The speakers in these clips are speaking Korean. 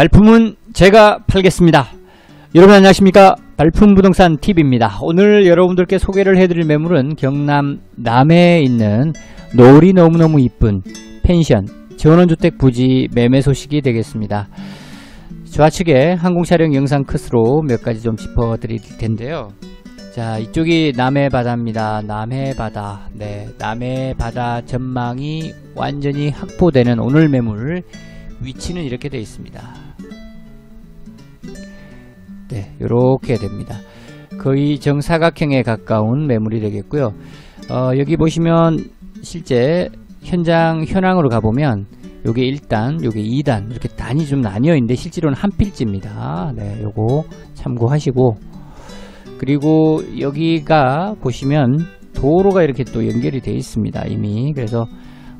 발품은 제가 팔겠습니다. 여러분 안녕하십니까? 발품 부동산 TV입니다. 오늘 여러분들께 소개를 해드릴 매물은 경남 남해에 있는 노을이 너무너무 이쁜 펜션 전원주택 부지 매매 소식이 되겠습니다. 좌측에 항공촬영 영상 컷으로 몇 가지 좀 짚어드릴 텐데요. 자, 이쪽이 남해 바다입니다. 남해 바다. 네, 남해 바다 전망이 완전히 확보되는 오늘 매물 위치는 이렇게 되어 있습니다. 네, 이렇게 됩니다. 거의 정사각형에 가까운 매물이 되겠고요. 어, 여기 보시면 실제 현장 현황으로 가보면 요게 1단, 요게 2단 이렇게 단이 좀 나뉘어 있는데 실제로는 한 필지입니다. 네, 요거 참고하시고 그리고 여기가 보시면 도로가 이렇게 또 연결이 되어 있습니다. 이미 그래서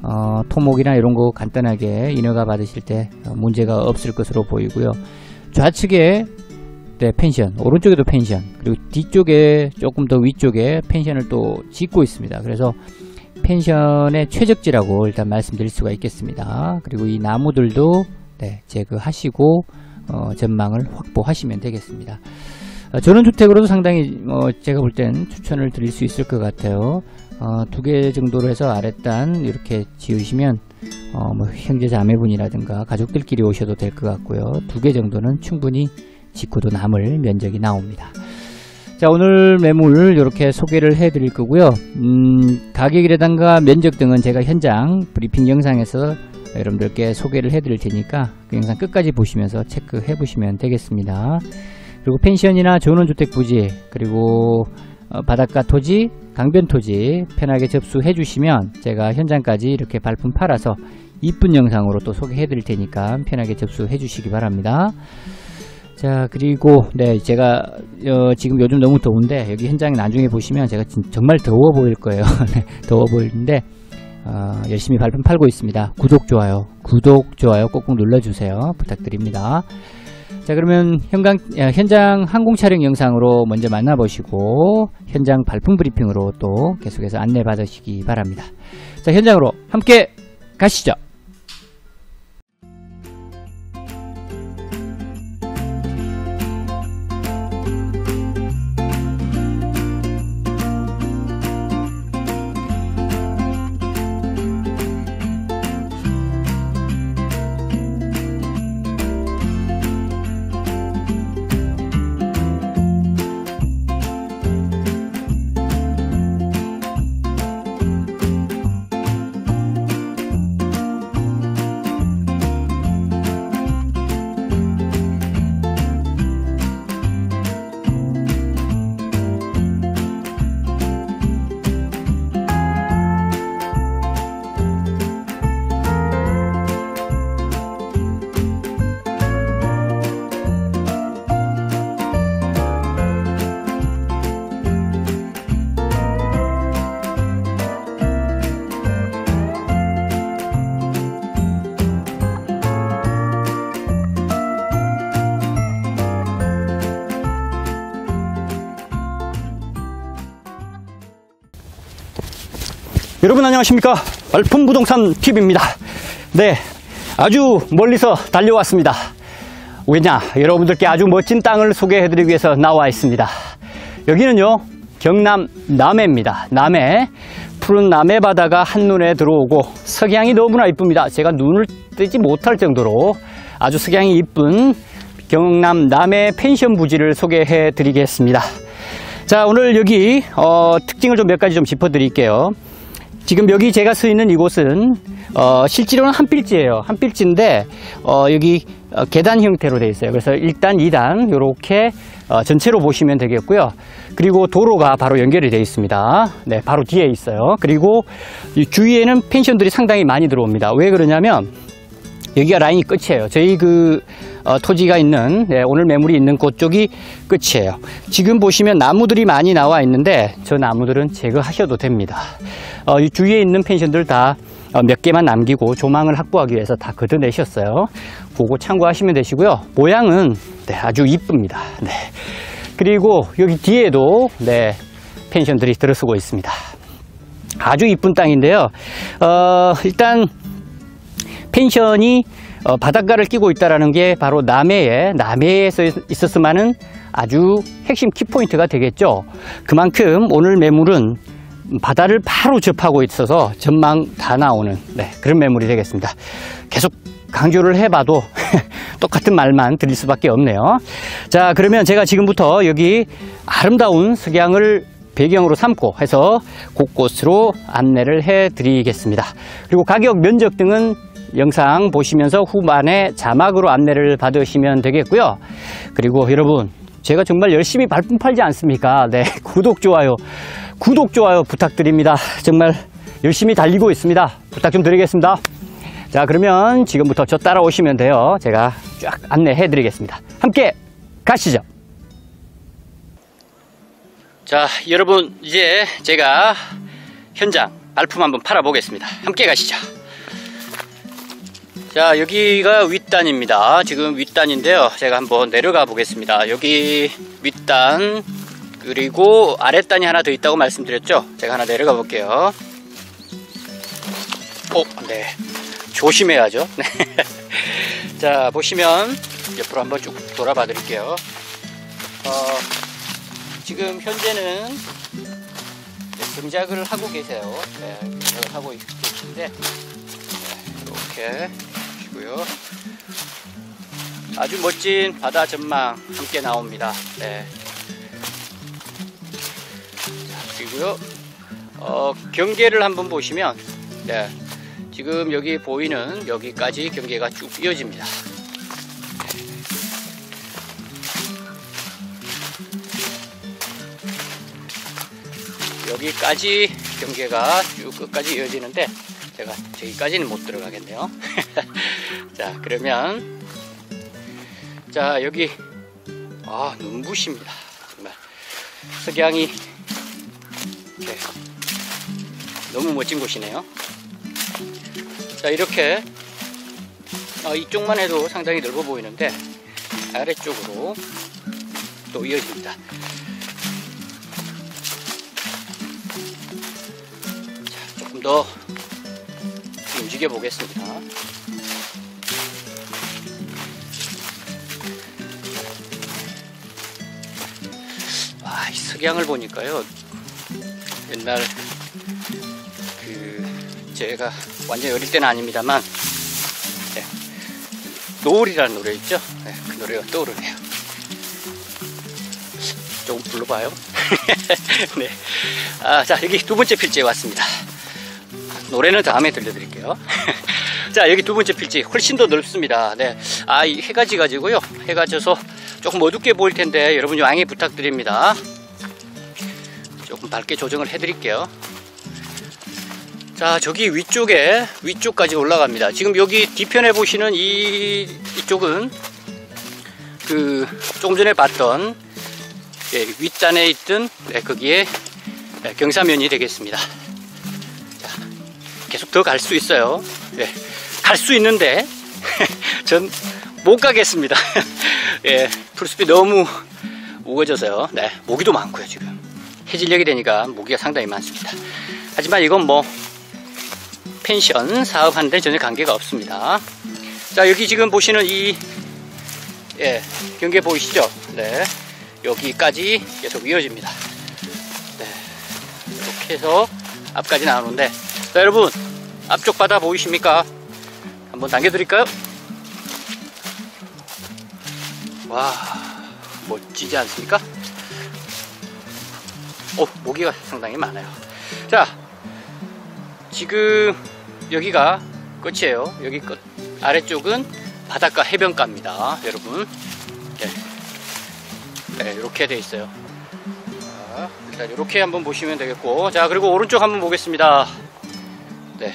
어, 토목이나 이런 거 간단하게 인허가 받으실 때 문제가 없을 것으로 보이고요. 좌측에 네, 펜션, 오른쪽에도 펜션, 그리고 뒤쪽에 조금 더 위쪽에 펜션을 또 짓고 있습니다. 그래서 펜션의 최적지라고 일단 말씀드릴 수가 있겠습니다. 그리고 이 나무들도 네, 제거하시고 어, 전망을 확보하시면 되겠습니다. 어, 전원주택으로도 상당히 어, 제가 볼 땐 추천을 드릴 수 있을 것 같아요. 어, 두 개 정도로 해서 아랫단 이렇게 지으시면 어, 뭐 형제 자매분이라든가 가족들끼리 오셔도 될 것 같고요. 두 개 정도는 충분히 짓고도 남을 면적이 나옵니다. 자 오늘 매물 이렇게 소개를 해 드릴 거고요. 음, 가격이라든가 면적 등은 제가 현장 브리핑 영상에서 여러분들께 소개를 해 드릴 테니까 그 영상 끝까지 보시면서 체크해 보시면 되겠습니다. 그리고 펜션이나 전원주택 부지 그리고 어, 바닷가 토지 강변 토지 편하게 접수해 주시면 제가 현장까지 이렇게 발품 팔아서 이쁜 영상으로 또 소개해 드릴 테니까 편하게 접수해 주시기 바랍니다 자 그리고 네 제가 어, 지금 요즘 너무 더운데 여기 현장 나중에 보시면 제가 진, 정말 더워 보일 거예요. 네, 더워 보이는데 어, 열심히 발품 팔고 있습니다. 구독 좋아요. 구독 좋아요 꼭꼭 눌러주세요. 부탁드립니다. 자 그러면 현장, 현장 항공 촬영 영상으로 먼저 만나보시고 현장 발품 브리핑으로 또 계속해서 안내 받으시기 바랍니다. 자 현장으로 함께 가시죠 여러분 안녕하십니까? 말품부동산 TV입니다. 네 아주 멀리서 달려왔습니다. 왜냐 여러분들께 아주 멋진 땅을 소개해 드리기 위해서 나와 있습니다. 여기는요 경남 남해입니다. 남해 푸른 남해 바다가 한눈에 들어오고 석양이 너무나 이쁩니다. 제가 눈을 뜨지 못할 정도로 아주 석양이 이쁜 경남 남해 펜션 부지를 소개해 드리겠습니다. 자 오늘 여기 어, 특징을 좀 몇 가지 좀 짚어 드릴게요 지금 여기 제가 서 있는 이곳은 어, 실제로는 한 필지예요. 한 필지인데 어, 여기 어, 계단 형태로 되어 있어요. 그래서 1단, 2단 이렇게 어, 전체로 보시면 되겠고요. 그리고 도로가 바로 연결이 되어 있습니다. 네, 바로 뒤에 있어요. 그리고 주위에는 펜션들이 상당히 많이 들어옵니다. 왜 그러냐면 여기가 라인이 끝이에요. 저희 그 어, 토지가 있는 네, 오늘 매물이 있는 곳 쪽이 끝이에요. 지금 보시면 나무들이 많이 나와 있는데 저 나무들은 제거하셔도 됩니다. 어, 이 주위에 있는 펜션들 다몇 어, 개만 남기고 조망을 확보하기 위해서 다 걷어내셨어요. 그거 참고하시면 되시고요. 모양은 네, 아주 이쁩니다. 네. 그리고 여기 뒤에도 네, 펜션들이 들어서고 있습니다. 아주 이쁜 땅인데요. 어, 일단 펜션이 어, 바닷가를 끼고 있다라는 게 바로 남해에 남해에서 있었으면은 아주 핵심 키포인트가 되겠죠. 그만큼 오늘 매물은 바다를 바로 접하고 있어서 전망 다 나오는 네, 그런 매물이 되겠습니다. 계속 강조를 해봐도 똑같은 말만 드릴 수밖에 없네요. 자, 그러면 제가 지금부터 여기 아름다운 석양을 배경으로 삼고 해서 곳곳으로 안내를 해 드리겠습니다. 그리고 가격, 면적 등은 영상 보시면서 후반에 자막으로 안내를 받으시면 되겠고요. 그리고 여러분, 제가 정말 열심히 발품 팔지 않습니까? 네, 구독, 좋아요. 구독, 좋아요 부탁드립니다. 정말 열심히 달리고 있습니다. 부탁 좀 드리겠습니다. 자, 그러면 지금부터 저 따라오시면 돼요. 제가 쫙 안내해 드리겠습니다. 함께 가시죠. 자, 여러분, 이제 제가 현장 발품 한번 팔아 보겠습니다. 함께 가시죠. 자, 여기가 윗단입니다. 지금 윗단인데요. 제가 한번 내려가 보겠습니다. 여기 윗단, 그리고 아랫단이 하나 더 있다고 말씀드렸죠? 제가 하나 내려가 볼게요. 오, 네. 조심해야죠. 네. 자, 보시면 옆으로 한번 쭉 돌아봐 드릴게요. 어, 지금 현재는 네, 경작을 하고 계세요. 네, 경작을 하고 계신데 네, 이렇게 보시고요. 아주 멋진 바다 전망 함께 나옵니다. 네. 자, 그리고요. 어, 경계를 한번 보시면 네, 지금 여기 보이는 여기까지 경계가 쭉 이어집니다. 여기까지 경계가 쭉 끝까지 이어지는데 제가 저기까지는 못 들어가겠네요. 자 그러면 자 여기 아 눈부십니다. 정말 석양이 이렇게 너무 멋진 곳이네요. 자 이렇게 어, 이쪽만 해도 상당히 넓어 보이는데 아래쪽으로 또 이어집니다. 자, 조금 더 움직여 보겠습니다. 아, 이 석양을 보니까요. 옛날 그 제가 완전 어릴 때는 아닙니다만 네, 노을이라는 노래 있죠? 네, 그 노래가 떠오르네요. 조금 불러봐요. 네. 아, 자, 여기 두 번째 필지에 왔습니다. 노래는 다음에 들려드릴게요. 자, 여기 두 번째 필지 훨씬 더 넓습니다. 네. 아, 이 해가 지가지고요. 해가 져서 조금 어둡게 보일 텐데 여러분 양해 부탁드립니다. 조금 밝게 조정을 해드릴게요. 자, 저기 위쪽에 위쪽까지 올라갑니다. 지금 여기 뒤편에 보시는 이 이쪽은 그 조금 전에 봤던 예, 윗단에 있던 네, 거기에 네, 경사면이 되겠습니다. 자, 계속 더 갈 수 있어요. 예, 갈 수 있는데 전 못 가겠습니다. 예, 풀숲이 너무 우거져서요. 네, 모기도 많고요 지금 해질녘이 되니까 모기가 상당히 많습니다. 하지만 이건 뭐 펜션 사업하는데 전혀 관계가 없습니다. 자 여기 지금 보시는 이 예, 경계 보이시죠? 네, 여기까지 계속 이어집니다. 네, 이렇게 해서 앞까지 나오는데 자 여러분 앞쪽 바다 보이십니까? 한번 당겨드릴까요? 와 멋지지 않습니까? 어 모기가 상당히 많아요. 자 지금 여기가 끝이에요. 여기 끝 아래쪽은 바닷가 해변가입니다, 여러분. 네, 네 이렇게 돼 있어요. 자, 일단 이렇게 한번 보시면 되겠고, 자 그리고 오른쪽 한번 보겠습니다. 네,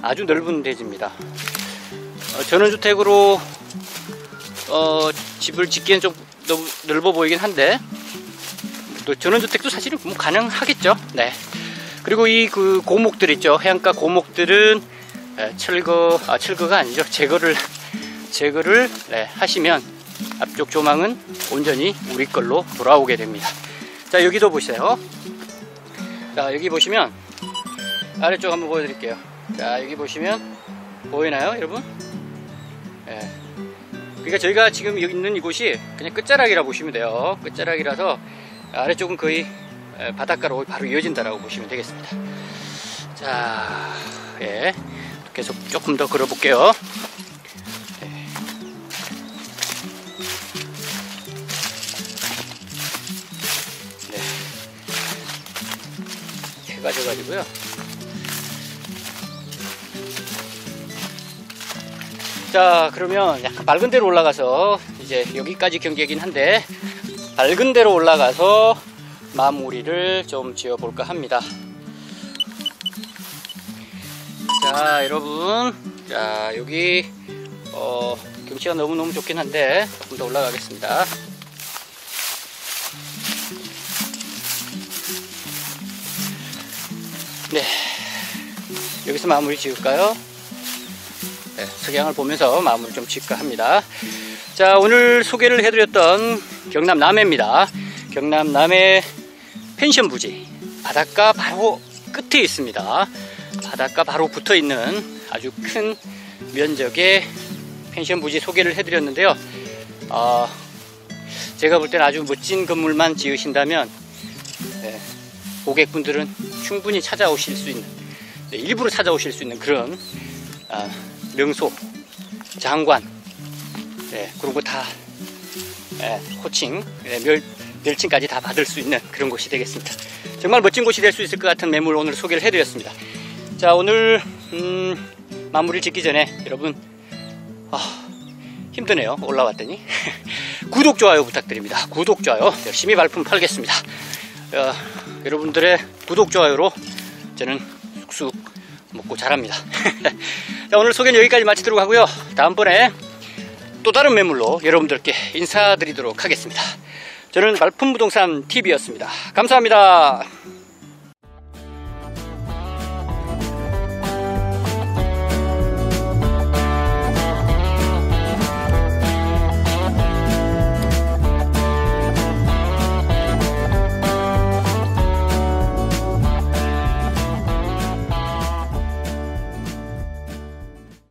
아주 넓은 대지입니다. 어, 전원주택으로 어, 집을 짓기엔 좀 넓어 보이긴 한데 또 전원주택도 사실은 뭐 가능하겠죠. 네. 그리고 이 그 고목들 있죠. 해안가 고목들은 에, 철거 아 철거가 아니죠. 제거를 제거를 네, 하시면 앞쪽 조망은 온전히 우리 걸로 돌아오게 됩니다. 자 여기도 보세요. 자 여기 보시면 아래쪽 한번 보여드릴게요. 자 여기 보시면 보이나요 여러분? 예. 그러니까 저희가 지금 여기 있는 이곳이 그냥 끝자락이라 보시면 돼요. 끝자락이라서 아래쪽은 거의 에, 바닷가로 바로 이어진다라고 보시면 되겠습니다. 자, 예. 계속 조금 더 걸어볼게요. 네. 해가 져가지고요. 자, 그러면 약간 밝은 데로 올라가서 이제 여기까지 경계이긴 한데 밝은 데로 올라가서 마무리를 좀 지어 볼까 합니다. 자, 여러분. 자, 여기 어, 경치가 너무너무 좋긴 한데 조금 더 올라가겠습니다. 네. 여기서 마무리 지을까요? 네, 석양을 보면서 마무리 좀 짓까 합니다. 자, 오늘 소개를 해드렸던 경남 남해입니다. 경남 남해 펜션 부지. 바닷가 바로 끝에 있습니다. 바닷가 바로 붙어 있는 아주 큰 면적의 펜션 부지 소개를 해드렸는데요. 어, 제가 볼 때는 아주 멋진 건물만 지으신다면 네, 고객분들은 충분히 찾아오실 수 있는 네, 일부러 찾아오실 수 있는 그런 아, 명소, 장관, 네, 그런 거다 호칭, 네, 멸, 멸칭까지 다 받을 수 있는 그런 곳이 되겠습니다. 정말 멋진 곳이 될 수 있을 것 같은 매물 오늘 소개를 해드렸습니다. 자, 오늘 음, 마무리를 짓기 전에 여러분 아, 힘드네요. 올라왔더니 구독 좋아요 부탁드립니다. 구독 좋아요 열심히 발품 팔겠습니다. 어, 여러분들의 구독 좋아요로 저는 쑥쑥 먹고 자랍니다. 자, 오늘 소개는 여기까지 마치도록 하고요. 다음번에 또 다른 매물로 여러분들께 인사드리도록 하겠습니다. 저는 말품부동산 TV였습니다. 감사합니다.